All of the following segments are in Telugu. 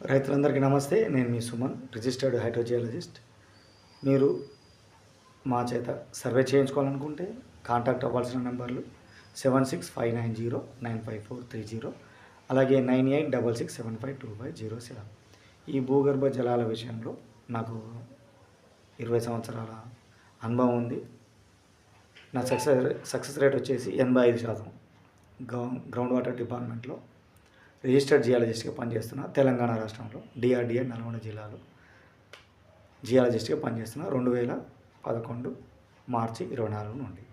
రైతులందరికీ నమస్తే. నేను మీ సుమన్ రిజిస్టర్డ్ హైడ్రోజియాలజిస్ట్. మీరు మా చేత సర్వే చేయించుకోవాలనుకుంటే కాంటాక్ట్ అవ్వాల్సిన నెంబర్లు seven six five nine zero nine five four three zero అలాగే nine eight double six seven five two five zero seven. ఈ భూగర్భ జలాల విషయంలో నాకు ఇరవై సంవత్సరాల అనుభవం ఉంది. నా సక్సెస్ సక్సెస్ రేట్ వచ్చేసి ఎనభై ఐదు శాతం. గ్రౌండ్ గ్రౌండ్ వాటర్ డిపార్ట్మెంట్లో రిజిస్టర్డ్ జియాలజిస్ట్గా పనిచేస్తున్నా తెలంగాణ రాష్ట్రంలో డిఆర్డిఏ నల్గొండ జిల్లాలో జియాలజిస్ట్గా పనిచేస్తున్న రెండు వేల పదకొండు మార్చి ఇరవై నాలుగు నుండి.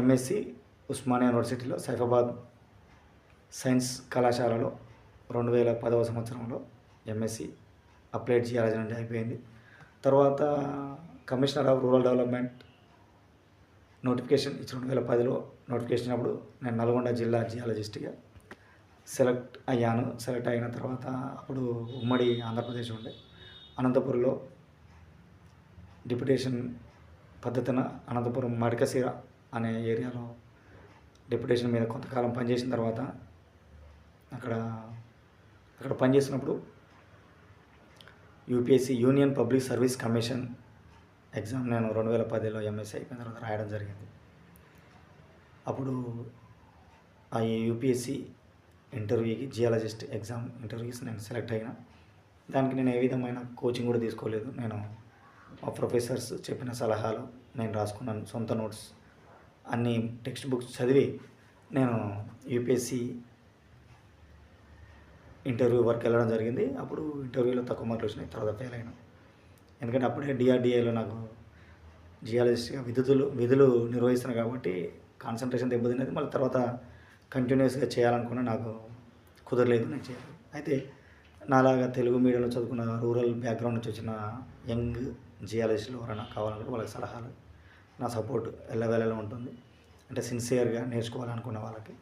ఎంఎస్సి ఉస్మానియా యూనివర్సిటీలో సైఫాబాద్ సైన్స్ కళాశాలలో రెండు వేల పదవ సంవత్సరంలో ఎంఎస్సి అప్లైడ్ జియాలజీ నుండి అయిపోయింది. తర్వాత commissioner of rural development notification ఇచ్చి రెండు వేల పదిలో నోటిఫికేషన్ అప్పుడు నేను నల్గొండ జిల్లా జియాలజిస్ట్గా సెలెక్ట్ అయ్యాను సెలెక్ట్ అయిన తర్వాత అప్పుడు ఉమ్మడి ఆంధ్రప్రదేశ్ ఉండే. అనంతపురంలో డిప్యుటేషన్ పద్ధతిన అనంతపురం మడకశిర అనే ఏరియాలో డిప్యుటేషన్ మీద కొంతకాలం పనిచేసిన తర్వాత అక్కడ అక్కడ పనిచేసినప్పుడు UPSC union public service commission exam నేను రెండు వేల పదిలో ఎంఎస్సీ అయిపోయిన తర్వాత రాయడం జరిగింది. అప్పుడు ఆ యూపీఎస్సీ ఇంటర్వ్యూకి జియాలజిస్ట్ ఎగ్జామ్ ఇంటర్వ్యూస్ నేను సెలెక్ట్ అయినా. దానికి నేను ఏ విధమైన కోచింగ్ కూడా తీసుకోలేదు. నేను మా ప్రొఫెసర్స్ చెప్పిన సలహాలు నేను రాసుకున్నాను. సొంత నోట్స్ అన్ని టెక్స్ట్ బుక్స్ చదివి నేను యూపీఎస్సి ఇంటర్వ్యూ వరకు వెళ్ళడం జరిగింది. అప్పుడు ఇంటర్వ్యూలో తక్కువ మార్కులు వచ్చినాయి. తర్వాత ఫెయిల్ అయినా. ఎందుకంటే అప్పుడే డిఆర్డిఏలో నాకు జియాలజిస్ట్గా విధులు విధులు నిర్వహిస్తున్నాను కాబట్టి కాన్సన్ట్రేషన్ దెబ్బతిన్నది. మళ్ళీ తర్వాత కంటిన్యూస్గా చేయాలనుకున్నా నాకు కుదరలేదు నేను చేయాలి. అయితే నాలాగా తెలుగు మీడియంలో చదువుకున్న రూరల్ బ్యాక్గ్రౌండ్ నుంచి వచ్చిన యంగ్ జియాలజిస్టులు ఎవరైనా కావాలనుకుంటే వాళ్ళకి సలహాలు నా సపోర్ట్ ఎల్లవేళలో ఉంటుంది. అంటే సిన్సియర్గా నేర్చుకోవాలనుకున్న వాళ్ళకి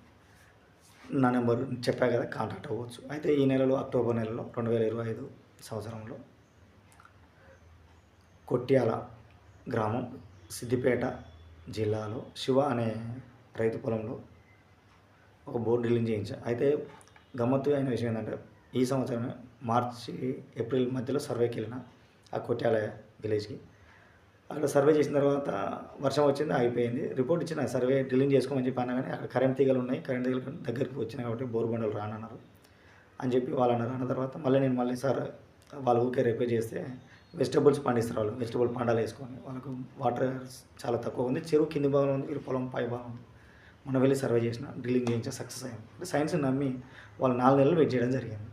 నా నెంబర్ చెప్పా కదా కాంటాక్ట్ అవ్వచ్చు. అయితే ఈ నెలలో అక్టోబర్ నెలలో రెండు వేల ఇరవై ఐదు సంవత్సరంలో కొట్యాల గ్రామం సిద్దిపేట జిల్లాలో శివ అనే రైతు పొలంలో ఒక బోర్డు డిలింగ్ చేయించా. అయితే గమ్మత్తు అయిన విషయం ఏంటంటే ఈ సంవత్సరం మార్చి ఏప్రిల్ మధ్యలో సర్వేకి వెళ్ళిన ఆ కొట్టాలయ విలేజ్కి. అక్కడ సర్వే చేసిన తర్వాత వర్షం వచ్చింది అయిపోయింది రిపోర్ట్ ఇచ్చిన సర్వే డ్రిల్లింగ్ చేసుకోమని చెప్పి అన్నా కానీ అక్కడ కరెంట్ తీగలు ఉన్నాయి కరెంట్ తీగలు దగ్గరికి వచ్చినాయి కాబట్టి బోర్ బండలు రానన్నారు. అని చెప్పి వాళ్ళు అన్నారు. అన్న తర్వాత మళ్ళీ నేను మళ్ళీ సార్ వాళ్ళు ఊకే రిపేర్ చేస్తే వెజిటబుల్స్ పండిస్తారు వాళ్ళు వెజిటబుల్ పండాలు వేసుకొని. వాళ్ళకు వాటర్ చాలా తక్కువ ఉంది. చెరువు కింది భాగంలో ఉంది వీళ్ళ పొలం పై భాగం ఉంది. మనం వెళ్ళి సర్వే చేసిన డ్రిల్లింగ్ చేయించిన సక్సెస్ అయింది అంటే సైన్స్ నమ్మి వాళ్ళు నాలుగు నెలలు వెయిట్ చేయడం జరిగింది.